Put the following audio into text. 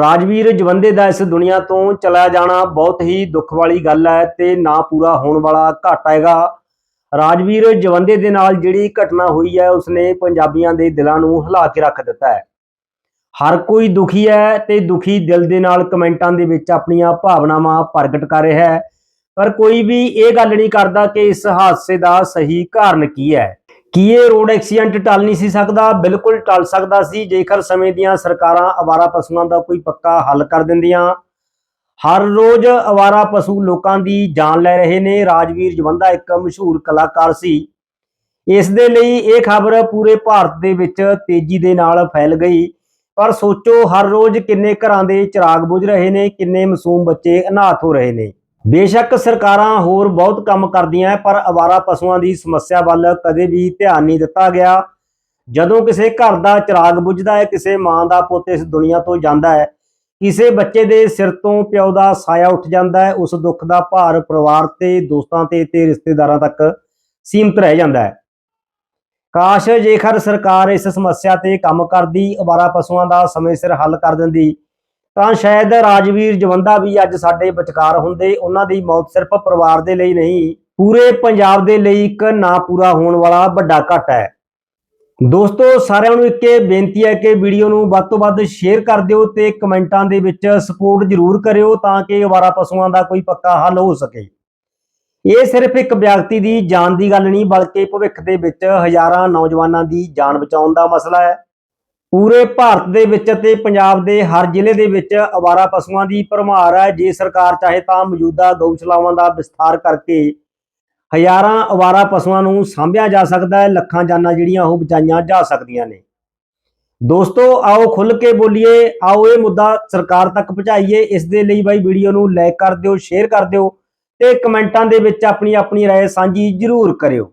ਰਾਜਵੀਰ ਜਵੰਦੇ ਦਾ ਇਸ ਦੁਨੀਆ ਤੋਂ ਚਲਾ ਜਾਣਾ ਬਹੁਤ ਹੀ ਦੁੱਖ ਵਾਲੀ ਗੱਲ ਹੈ ਤੇ ਨਾ ਪੂਰਾ ਹੋਣ ਵਾਲਾ ਘਾਟਾ ਹੈਗਾ ਰਾਜਵੀਰ ਜਵੰਦੇ ਦੇ ਨਾਲ ਜਿਹੜੀ ਘਟਨਾ ਹੋਈ ਹੈ, ਉਸਨੇ ਪੰਜਾਬੀਆਂ ਦੇ ਦਿਲਾਂ ਨੂੰ ਹਿਲਾ ਕੇ ਰੱਖ ਦਿੱਤਾ ਹੈ। ਹਰ ਕੋਈ ਦੁਖੀ ਹੈ ਤੇ ਦੁਖੀ ਦਿਲ ਦੇ ਨਾਲ ਕਮੈਂਟਾਂ ਦੇ ਵਿੱਚ ਆਪਣੀਆਂ ਭਾਵਨਾਵਾਂ ਪ੍ਰਗਟ ਕਰ ਰਿਹਾ ਹੈ। ਪਰ ਕੋਈ ਵੀ ਇਹ ਗੱਲ ਨਹੀਂ ਕਰਦਾ ਕਿ ਇਸ ਹਾਦਸੇ ਦਾ ਸਹੀ ਕਾਰਨ ਕੀ ਹੈ। ਕੀ ਇਹ ਰੋਡ ਐਕਸੀਡੈਂਟ ਟਲ ਨਹੀਂ ਸੀ ਸਕਦਾ? ਬਿਲਕੁਲ ਟਲ ਸਕਦਾ ਸੀ। ਜੇਕਰ ਸਮੇਂ ਦੀਆਂ ਸਰਕਾਰਾਂ ਅਵਾਰਾ ਪਸ਼ੂਆਂ ਦਾ ਕੋਈ ਪੱਕਾ ਹੱਲ ਕਰ ਦਿੰਦੀਆਂ, ਹਰ ਰੋਜ਼ ਅਵਾਰਾ ਪਸ਼ੂ ਲੋਕਾਂ ਦੀ ਜਾਨ ਲੈ ਰਹੇ ਨੇ। ਰਾਜਵੀਰ ਜਵੰਦਾ ਇੱਕ ਮਸ਼ਹੂਰ ਕਲਾਕਾਰ ਸੀ। ਇਸ ਦੇ ਲਈ ਇਹ ਖਬਰ ਪੂਰੇ ਭਾਰਤ ਦੇ ਵਿੱਚ ਤੇਜ਼ੀ ਦੇ ਨਾਲ ਫੈਲ ਗਈ। ਪਰ ਸੋਚੋ, ਹਰ ਰੋਜ਼ ਕਿੰਨੇ ਘਰਾਂ ਦੇ ਚਿਰਾਗ ਬੁਝ ਰਹੇ ਨੇ, ਕਿੰਨੇ ਮਾਸੂਮ ਬੱਚੇ ਅਨਾਥ ਹੋ ਰਹੇ ਨੇ। ਬੇਸ਼ੱਕ ਸਰਕਾਰਾਂ ਹੋਰ ਬਹੁਤ ਕੰਮ ਕਰਦੀਆਂ ਪਰ ਅਵਾਰਾ ਪਸ਼ੂਆਂ ਦੀ ਸਮੱਸਿਆ ਵੱਲ ਕਦੇ ਵੀ ਧਿਆਨ ਨਹੀਂ ਦਿੱਤਾ ਗਿਆ। ਜਦੋਂ ਕਿਸੇ ਘਰ ਦਾ ਚਿਰਾਗ ਬੁਝਦਾ ਹੈ, ਕਿਸੇ ਮਾਂ ਦਾ ਪੁੱਤ ਇਸ ਦੁਨੀਆ ਤੋਂ ਜਾਂਦਾ ਹੈ, ਕਿਸੇ ਬੱਚੇ ਦੇ ਸਿਰ ਤੋਂ ਪਿਓ ਦਾ ਸਾਇਆ ਉੱਠ ਜਾਂਦਾ ਹੈ, ਉਸ ਦੁੱਖ ਦਾ ਭਾਰ ਪਰਿਵਾਰ ਤੇ ਦੋਸਤਾਂ ਤੇ ਤੇ ਰਿਸ਼ਤੇਦਾਰਾਂ ਤੱਕ ਸੀਮਤ ਰਹਿ ਜਾਂਦਾ ਹੈ। ਕਾਸ਼ ਜੇਕਰ ਸਰਕਾਰ ਇਸ ਸਮੱਸਿਆ ਤੇ ਕੰਮ ਕਰਦੀ, ਅਵਾਰਾ ਪਸ਼ੂਆਂ ਦਾ ਸਮੇਂ ਸਿਰ ਹੱਲ ਕਰ ਦਿੰਦੀ ਤਾਂ ਸ਼ਾਇਦ ਰਾਜਵੀਰ ਜਵੰਦਾ ਵੀ ਅੱਜ ਸਾਡੇ ਵਿਚਕਾਰ ਹੁੰਦੇ। ਉਹਨਾਂ ਦੀ ਮੌਤ ਸਿਰਫ ਪਰਿਵਾਰ ਦੇ ਲਈ ਨਹੀਂ, ਪੂਰੇ ਪੰਜਾਬ ਦੇ ਲਈ ਇੱਕ ਨਾ ਪੂਰਾ ਹੋਣ ਵਾਲਾ ਵੱਡਾ ਘਾਟਾ ਹੈ। ਦੋਸਤੋ, ਸਾਰਿਆਂ ਨੂੰ ਇੱਕ ਇਹ ਬੇਨਤੀ ਹੈ ਕਿ ਵੀਡੀਓ ਨੂੰ ਵੱਧ ਤੋਂ ਵੱਧ ਸ਼ੇਅਰ ਕਰ ਦਿਓ ਤੇ ਕਮੈਂਟਾਂ ਦੇ ਵਿੱਚ ਸਪੋਰਟ ਜ਼ਰੂਰ ਕਰਿਓ ਤਾਂ ਕਿ ਅਵਾਰਾ ਪਸ਼ੂਆਂ ਦਾ ਕੋਈ ਪੱਕਾ ਹੱਲ ਹੋ ਸਕੇ। ਇਹ ਸਿਰਫ ਇੱਕ ਵਿਅਕਤੀ ਦੀ ਜਾਨ ਦੀ ਗੱਲ ਨਹੀਂ, ਬਲਕਿ ਭਵਿੱਖ ਦੇ ਵਿੱਚ ਹਜ਼ਾਰਾਂ ਨੌਜਵਾਨਾਂ ਦੀ ਜਾਨ ਬਚਾਉਣ ਦਾ ਮਸਲਾ ਹੈ। ਪੂਰੇ ਭਾਰਤ ਦੇ ਵਿੱਚ ਅਤੇ ਪੰਜਾਬ ਦੇ ਹਰ ਜ਼ਿਲ੍ਹੇ ਦੇ ਵਿੱਚ ਅਵਾਰਾ ਪਸ਼ੂਆਂ ਦੀ ਭਰਮਾਰ ਹੈ ਜੇ ਸਰਕਾਰ ਚਾਹੇ ਤਾਂ ਮੌਜੂਦਾ ਗਊਸ਼ਾਲਾਵਾਂ ਦਾ ਵਿਸਥਾਰ ਕਰਕੇ ਹਜ਼ਾਰਾਂ ਅਵਾਰਾ ਪਸ਼ੂਆਂ ਨੂੰ ਸਾਂਭਿਆ ਜਾ ਸਕਦਾ ਹੈ ਲੱਖਾਂ ਜਾਨਾਂ ਜਿਹੜੀਆਂ ਉਹ ਬਚਾਈਆਂ ਜਾ ਸਕਦੀਆਂ ਨੇ ਦੋਸਤੋ ਆਓ ਖੁੱਲ ਕੇ ਬੋਲੀਏ ਆਓ ਇਹ ਮੁੱਦਾ ਸਰਕਾਰ ਤੱਕ ਪਹੁੰਚਾਈਏ ਇਸ ਦੇ ਲਈ ਬਾਈ ਵੀਡੀਓ ਨੂੰ ਲਾਈਕ ਕਰ ਦਿਓ ਸ਼ੇਅਰ ਕਰ ਦਿਓ ਤੇ ਕਮੈਂਟਾਂ ਦੇ ਵਿੱਚ ਆਪਣੀ ਆਪਣੀ رائے ਸਾਂਝੀ ਜ਼ਰੂਰ ਕਰਿਓ